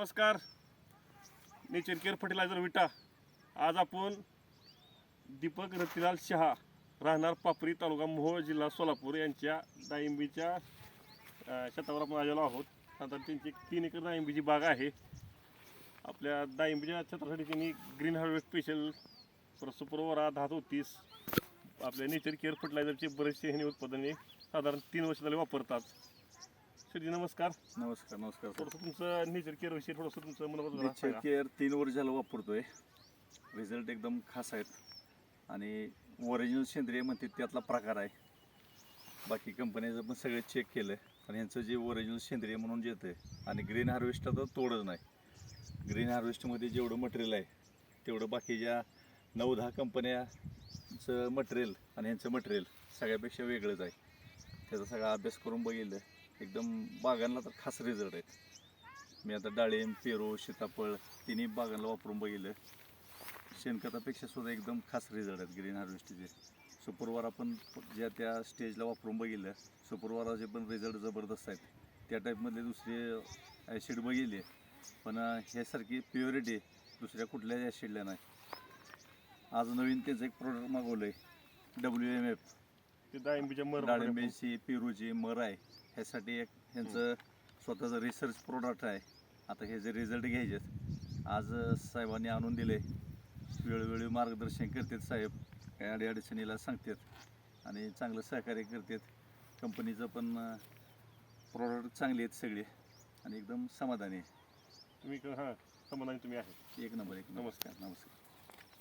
नमस्कार. Nature care fertilizer विटा. आज आपण दीपक रतिलाल शहा राहणार पापरी तालुका मोहोळ जिल्हा सोलापूर यांच्या डाळिंबीच्या शेतावर आपण आलेलो आहोत. साधारण त्यांची एक तीन एकर डाळिंबीची बाग आहे. आपल्या डाळिंबीच्या क्षेत्रासाठी त्यांनी ग्रीन हार्वेस्ट स्पेशल सुपरवरा दहा तीस आपल्या नेचर केअर फर्टिलायझरचे बरेचसे हे उत्पादने साधारण तीन वर्ष झाले वापरतात. श्रीजी नमस्कार. नमस्कार नमस्कार सर. थोडंसं तुमचं नेचर केअर विषयी थोडंसं तुमचं जरा नेचर सांगा. केअर तीन वर्ष झालं वापरतोय. रिझल्ट एकदम खास आहेत. आणि ओरिजिनल सेंद्रिय म्हणते त्यातला प्रकार आहे. बाकी कंपन्याचं पण सगळं चेक केलं पण ह्यांचं जे ओरिजिनल सेंद्रिय म्हणून जे येतं आणि ग्रीन हार्वेस्ट तर तोडच नाही. ग्रीन हार्वेस्टमध्ये जेवढं मटेरियल आहे तेवढं बाकीच्या नऊ दहा कंपन्याचं मटेरियल आणि ह्यांचं मटेरियल सगळ्यापेक्षा वेगळंच आहे. त्याचा सगळा अभ्यास करून बघितलं एकदम बागांना तर खास रिझल्ट आहेत. मी आता डाळिंब पेरू सीताफळ तिन्ही बागांना वापरून बघितलं. शेणखतापेक्षा सुद्धा एकदम खास रिझल्ट आहेत ग्रीन हार्वेस्टचे सुपरवार पण ज्या त्या स्टेजला वापरून बघितलं सुपरवाराचे पण रिझल्ट जबरदस्त आहेत. त्या टाईपमधले दुसरे ॲसिड बघितले पण ह्यासारखी प्युरिटी दुसऱ्या कुठल्याही ॲसिडला नाही. आज नवीन त्याचं एक प्रोडक्ट मागवलं आहे डब्ल्यू एम एफ ते डाळिंबीच्या मर डाळिंबीची पेरूची मर आहे. ह्यासाठी एक ह्यांचं स्वतःचं रिसर्च प्रोडक्ट आहे. आता हे जे रिझल्ट घ्यायचे आज साहेबांनी आणून दिले. वेळोवेळी मार्गदर्शन करतात साहेब. काही अडीअडचणीला सांगतात आणि चांगलं सहकार्य करतात. कंपनीचं पण प्रोडक्ट चांगले आहेत सगळे आणि एकदम समाधानी आहे. तुम्ही हां समाधानी तुम्ही आहे. एक नंबर एक नमस्कार. नमस्कार.